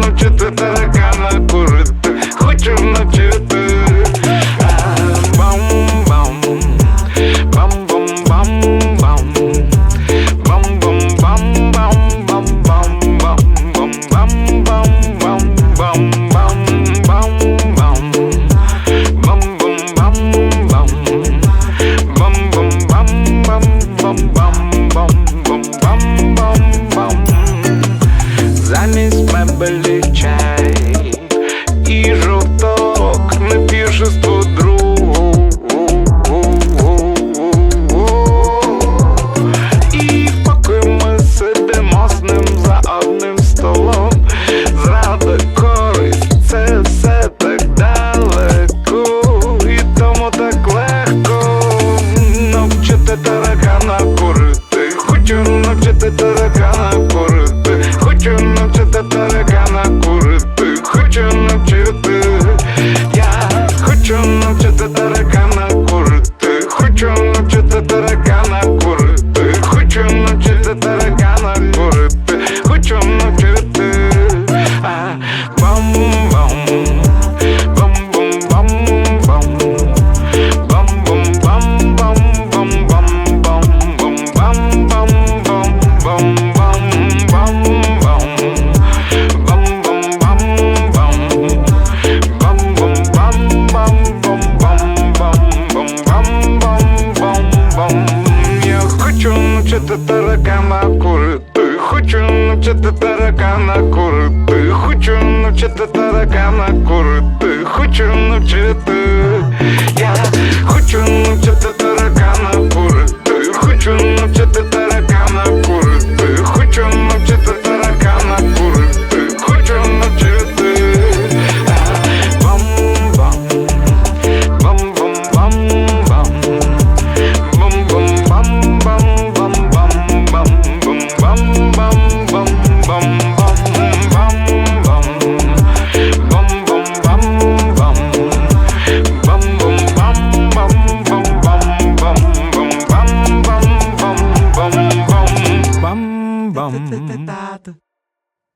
noche te estaré бешенству другу. І в покої ми сидимо з ним за одним столом Зради користь, це все так далеко. І тому так легко навчити таракана курити. Хочу навчити таракана навчити таракана курити. Хочу навчити таракана курити. Хочу навчити. Я